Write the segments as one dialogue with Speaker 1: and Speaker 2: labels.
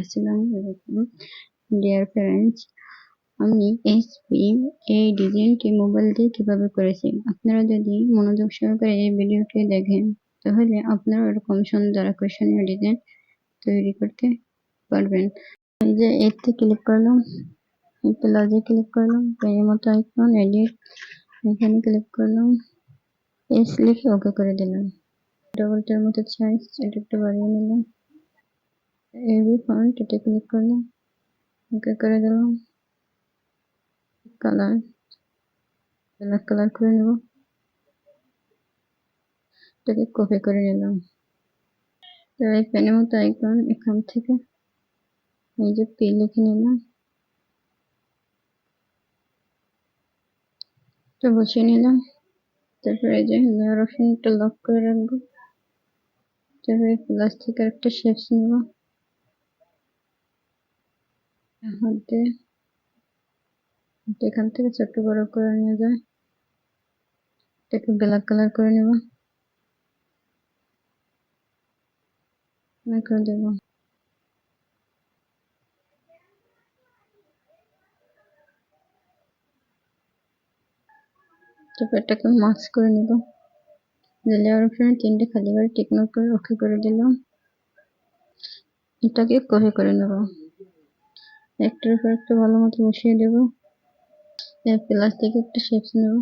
Speaker 1: আসসালামু আলাইকুম। Dear friends আমি এইচপি এই ডিজাইনটি মোবাইল দিয়ে কীভাবে করেছি? আপনারা যদি মনোযোগ সহকারে এই ভিডিওটি দেখেন, তাহলে আপনারা এরকম সুন্দর আকর্ষণীয় ডিজাইন তৈরি করতে পারবেন। এই যে এতে ক্লিক করলাম প্লাজে ক্লিক করলাম এই মতো আইকন এডিট এখানে ক্লিক করলাম এস লিখে ওকে করে দিলাম। ডবলটার মতো সাইজ এটা একটু বাড়িয়ে নিলাম। এবি এটা ক্লিক করলাম ওকে করে দিলাম কালার ব্ল্যাক কালার করে নেব এটাকে কপি করে নিলাম তো এই পেনের মতো আইকন এখান থেকে এই যে পি লিখে নিলাম তো বসিয়ে নিলাম তারপরে এই যে লেয়ার অপশনটা লক করে রাখব তারপরে প্লাস্টিকের একটা শেপস নেব হাতে এখান থেকে ছোট বড় করে নিয়ে যায় এটাকে ব্ল্যাক কালার করে নেব। করে দেব। তারপর এটাকে মাস্ক করে নেব। লেয়ার অপশনে তিনটে খালি করে টিকমার্ক করে ওকে করে দিলাম। এটাকে কপি করে নেব। একটার উপর একটা ভালো মতো বসিয়ে দেব। প্লাস থেকে একটা শেপস নেব।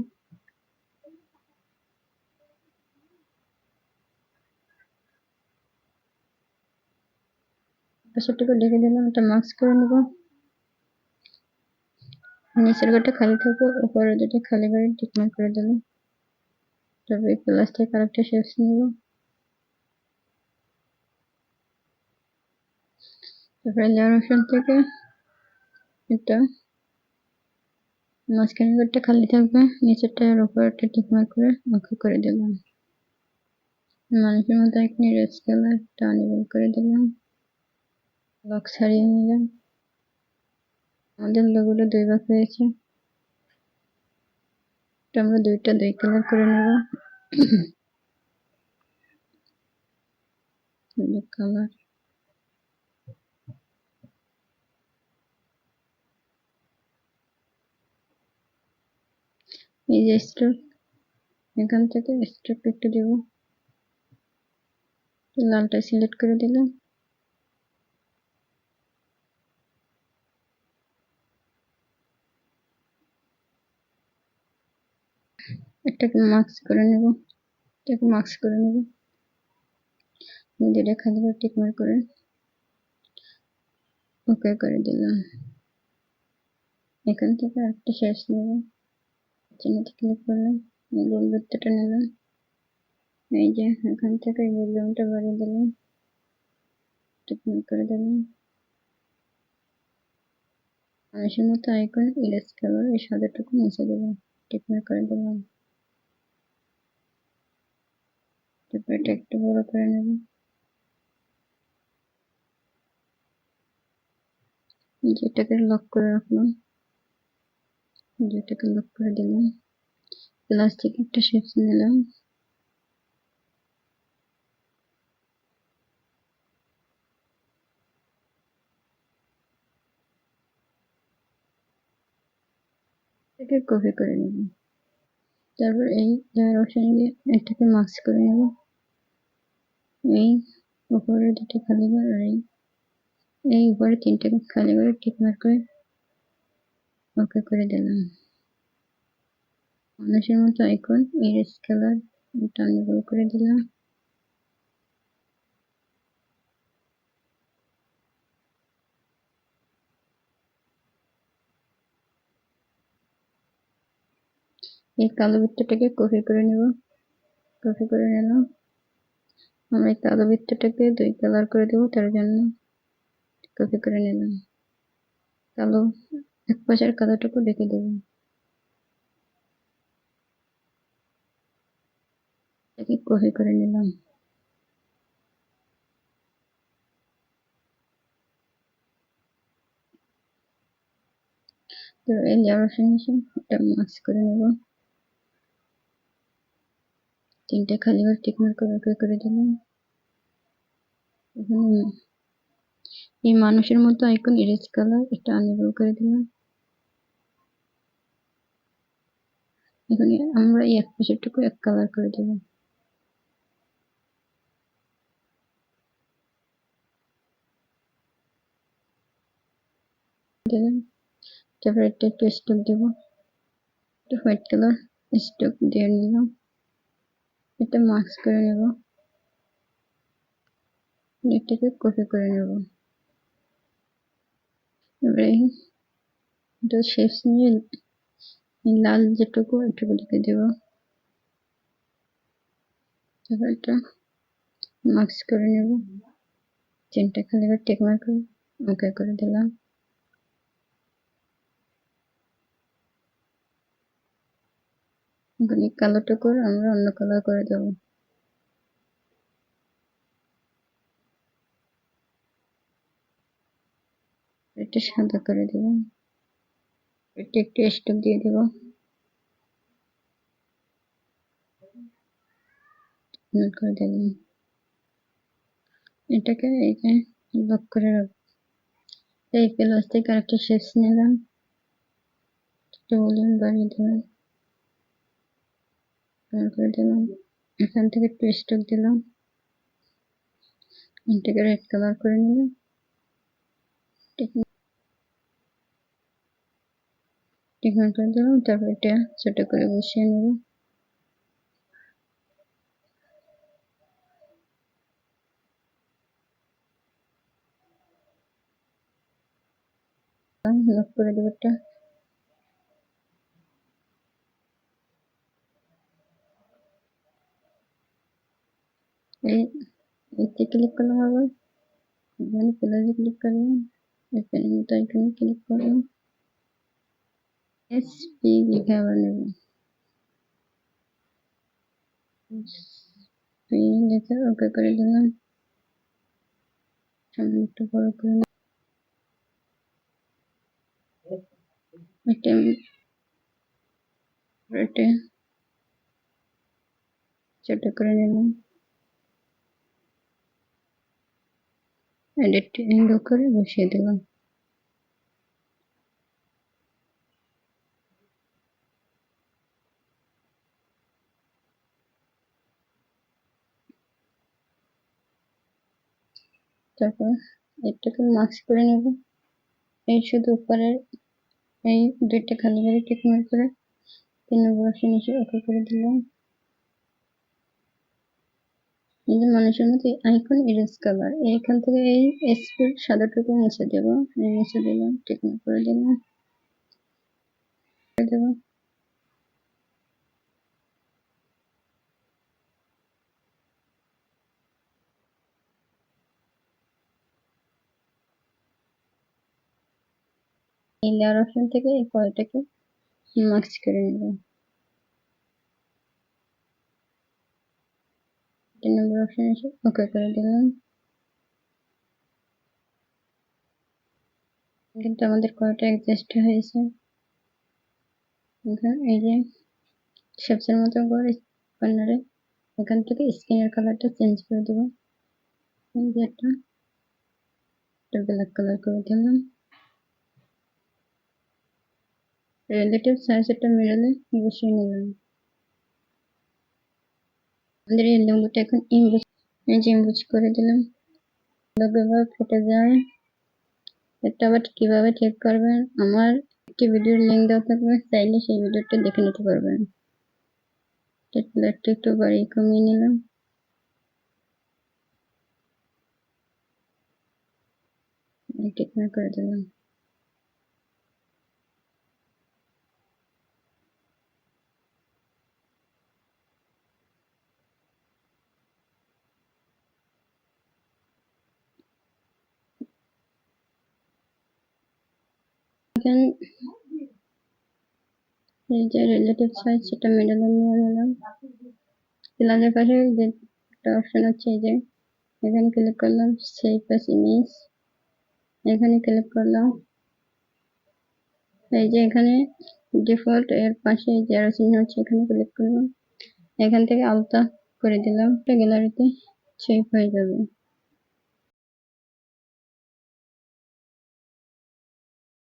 Speaker 1: পাশেরটাকে ডেকে দিলাম এটা মাস্ক করে নেব। নিচের ঘরটা খালি থাকবে উপরে যেটা খালি করে টিকমার্ক করে দিলাম। তবে প্লাস থেকে আরেকটা শেপস নেব। তারপরে থেকে এটা। মাঝখানে ঘরটা খালি থাকবে নিচেরটার উপরটা টিকমার্ক করে ওকে করে দিলাম। মানুষের মতো এখানে রেড কালারটা অনেবল করে দিলাম। লক ছাড়িয়ে নিলাম। আমাদের লোগোটা দুই ভাগ হয়েছে। আমরা দুইটা দুই কালার করে নেব। কালার এই যে স্ট্রোক এখান থেকে স্ট্রোক একটু দেব। লালটা সিলেক্ট করে দিলাম। এটাকে মাস্ক করে নেব, এটাকে মাস্ক করে নেব। দুটা খালি টিকমার করে। ওকে করে দিলাম। এখান থেকে একটা শেষ নেব। চিহ্নতে ক্লিক করলাম এই গোল বৃত্তটা নিলাম। এই যে, এখান থেকে ভলিউমটা বাড়িয়ে দিলাম। ক্লিক করে দিলাম। মানুষের মতো আইকন ইরেজ কালার, এই সাদাটুকু মুছে দিলাম। টিকমার করে দিলাম। তারপরে এটা একটু বড় করে নেব। যেটাকে লক করে রাখলাম। যেটাকে লক করে দিলাম। প্লাস্টিক একটা শেপস নিলাম। এটাকে কপি করে নেব তারপর এই অপশানে গিয়ে এটাকে মাস্ক করে নেব। এই উপরে দুটো খালি ঘর আর এই এই উপরে তিনটাকে খালি করে টিক মার্ক করে ওকে করে দিলাম মানুষের মতো আইকন ইরেজ কালার এটা আমি করে দিলাম। এই কালো বৃত্তটাকে কপি করে নেব। কপি করে নিলাম। আমরা এই কালো বৃত্তটাকে দুই কালার করে দেবো, তার জন্য কপি করে নিলাম। কালো এক পাশের কালোটুকু দেখে দেব। এটাকে কপি করে নিলাম। তো এই লেয়ার এটা মাস্ক করে নেব। তিনটে খালি ঘর টিকমার করে ওকে করে দিলাম। এখানে এই মানুষের মতো আইকন ইরেজ কালার এটা আনএবল করে দিলাম। এখন আমরা এক পাশেরটুকু এক কালার করে দেব তারপরে একটা একটু স্টোক দেব একটু হোয়াইট কালার স্টোক দিয়ে নিলাম এটা মাস্ক করে নেব এটাকে কপি করে নেব এবারে এটা শেপস নিয়ে লাল যেটুকু এটুকু লিখে দেব। তারপর এটা মাস্ক করে নেব। তিনটা খালি টেক মার্ক ওকে করে দিলাম। কালোটা করে আমরা অন্য কালার করে দেবো। এটা সাদা করে দেব। এটা একটু স্টোক দিয়ে দেব। এটাকে এখানে লক করে রাখব এই প্লাস থেকে আরেকটা শেষ নিলাম। ভলিউম বাড়িয়ে দিলাম। করে দিলাম। এখান থেকে একটু স্টোক দিলাম। এটাকে রেড কালার করে নিলাম। টিকমার করে দিলাম তারপর এটা ছোট করে বসিয়ে নেব লক করে দেবো এটা এই এতে ক্লিক করলাম আবার এখানে প্লাসে ক্লিক করলাম এখানে মতো এখানে ক্লিক করলাম এস পি লিখে আবার নেব পি লিখে ওকে করে দিলাম সামনে একটু বড় করে এটা এটা ছোট করে নিলাম এডিট করে বসিয়ে দিলাম তারপর এটাকে মাস্ক করে নেব। এই শুধু উপরের এই দুইটা খালি করে টিক করে তিন নম্বর অপশন এসে ওকে করে দিলাম। এই মানুষের মধ্যে আইকন ইরেজ কালার এইখান থেকে এই এসপির সাদাটুকু মুছে দেবো। মুছে দিলাম টিক মার্ক করে দিলাম। দেবো। এই অপশন থেকে এই কয়টাকে মার্কস করে নেব। নম্বর অপশন এসে ওকে করে দিলাম। কিন্তু আমাদের কয়টা অ্যাডজাস্ট হয়েছে। এই যে শেপসের মতো করে কর্নারে এখান থেকে স্কিনের কালারটা চেঞ্জ করে দেবো। একটা ব্ল্যাক কালার করে দিলাম। রিলেটিভ সাইজটা মিডলে বসিয়ে নিলাম আমাদের এই লোগোটা এখন ইমবোজ এই যে ইমবোজ করে দিলাম। লোগো এভাবে ফেটে যায় এটা আবার কীভাবে ঠিক করবেন? আমার একটি ভিডিওর লিঙ্ক দেওয়া থাকবে, চাইলে সেই ভিডিওটা দেখে নিতে পারবেন। একটু একটু বাড়িয়ে কমিয়ে নিলাম। ঠিক করে দিলাম। দেখেন। এই যে রিলেটিভ সাইজ সেটা মিডলে নিয়ে নিলাম। প্লাসের পাশে যে একটা অপশন আছে, এই যে এখানে ক্লিক করলাম সেভ প্লাস ইমেজ এখানে ক্লিক করলাম। এই যে এখানে ডিফল্ট এর পাশে যে আরও চিহ্ন আছে, এখানে ক্লিক করলাম। এখান থেকে আলতা করে দিলাম। গ্যালারিতে সেভ হয়ে যাবে।